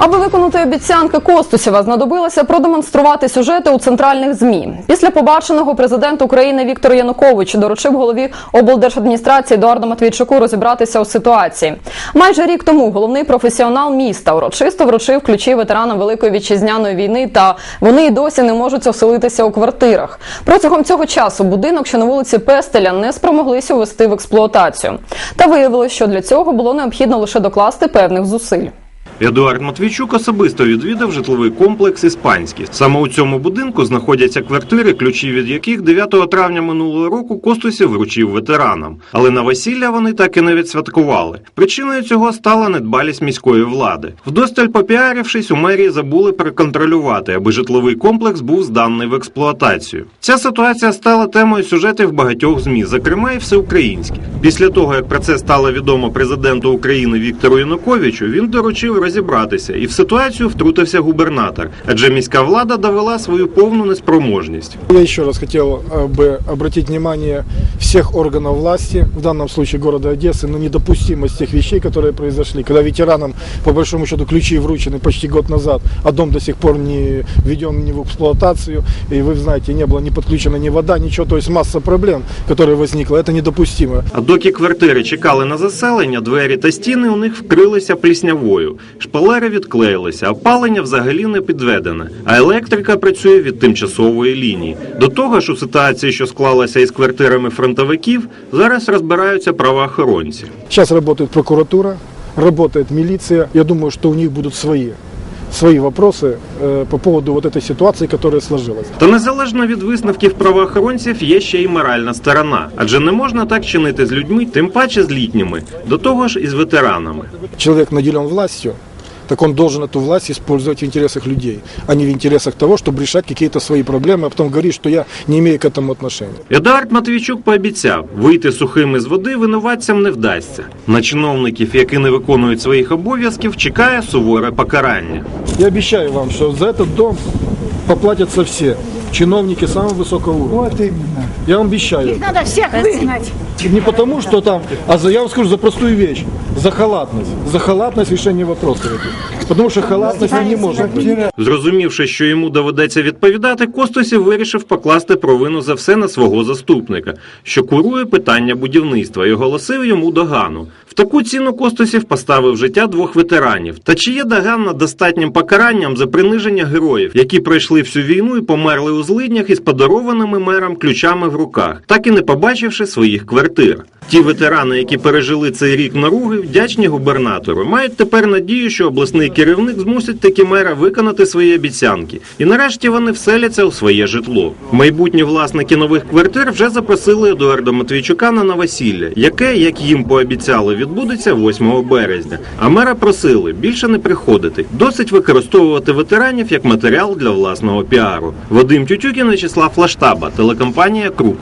Аби виконати обіцянки Костусєва, знадобилося продемонструвати сюжети у центральних змі. Після побаченого президент України Віктор Янукович доручив голові облдержадміністрації Едуарду Матвійчуку розібратися у ситуації. Майже рік тому головний професіонал міста урочисто вручив ключі ветеранам Великої вітчизняної війни, та вони й досі не можуть оселитися у квартирах. Протягом цього часу будинок, що на вулиці Пестеля, не спромоглися увести в експлуатацію. Та виявилось, що для цього було необхідно лише докласти певних зусиль. Едуард Матвійчук особисто відвідав житловий комплекс Іспанський. Саме у цьому будинку знаходяться квартири, ключі від яких 9 травня минулого року Костусів вручив ветеранам. Але на весілля вони так і не відсвяткували. Причиною цього стала недбалість міської влади. Вдосталь попіарившись, у мерії забули переконтролювати, аби житловий комплекс був зданий в експлуатацію. Ця ситуація стала темою сюжетів багатьох змі, зокрема і всеукраїнських. Після того, як про це стало відомо президенту України Віктору Януковичу, він доручив розібратися, і в ситуацію втрутився губернатор, адже міська влада довела свою повну неспроможність. Я еще раз хотел э, бы обратить внимание всех органов власти, в данном случае города Одессы, на недопустимость тех вещей, которые произошли. Когда ветеранам, по большому счету, ключи вручены почти год назад, а дом до сих пор не введен ни в эксплуатацию, и вы знаете, не было ни подключена ни вода, ничего, то есть масса проблем, которые возникла, это недопустимо. А доки квартири чекали на заселення, двері та стіни у них вкрилися пліснявою. Шпалери відклеїлися, опалення взагалі не підведене, а електрика працює від тимчасової лінії. До того ж, у ситуації, що склалася із квартирами фронтовиків, зараз розбираються правоохоронці. Сейчас работает прокуратура, работает милиция, я думаю, что у них будут свои, свои вопросы э, по поводу вот этой ситуации, которая сложилась. Та незалежно від висновків правоохоронців є ще й моральна сторона, адже не можна так чинити з людьми, тим паче з літніми, до того ж і з ветеранами. человек наделен властью, так он должен эту власть использовать в интересах людей, а не в интересах того, чтобы решать какие-то свои проблемы, а потом говорить, что я не имею к этому отношения. Едуард Матвійчук пообіцяв, вийти сухим із води винуватцям не вдасться. На чиновників, які не виконують своїх обов'язків, чекає суворе покарання. Я обещаю вам, что за этот дом поплатятся все чиновники самого высокого уровня. Вот именно. Я вам обещаю. Их надо всех выгнать. Не потому, что там, а за, я вам скажу за простую вещь. За халатность. За халатность решения вопросов этих. Потому что халатность не может быть. Зрозумівши, що йому доведеться відповідати, Костосів вирішив покласти провину за все на свого заступника, що курує питання будівництва, і оголосив йому догану. В таку ціну Костосів поставив життя двох ветеранів. Та чи є догана достатнім покаранням за приниження героїв, які пройшли Всю війну і померли у злиднях із подарованими мерам ключами в руках, так і не побачивши своїх квартир? Ті ветерани, які пережили цей рік наруги, вдячні губернатору, мають тепер надію, що обласний керівник змусить таки мера виконати свої обіцянки, і нарешті вони вселяться у своє житло. Майбутні власники нових квартир вже запросили Едуарда Матвійчука на новосілля, яке, як їм пообіцяли, відбудеться 8 березня. А мера просили більше не приходити, досить використовувати ветеранів як матеріал для власного піару. Вадим Тютюкін, Вячеслав Флаштаба, телекомпанія Круг.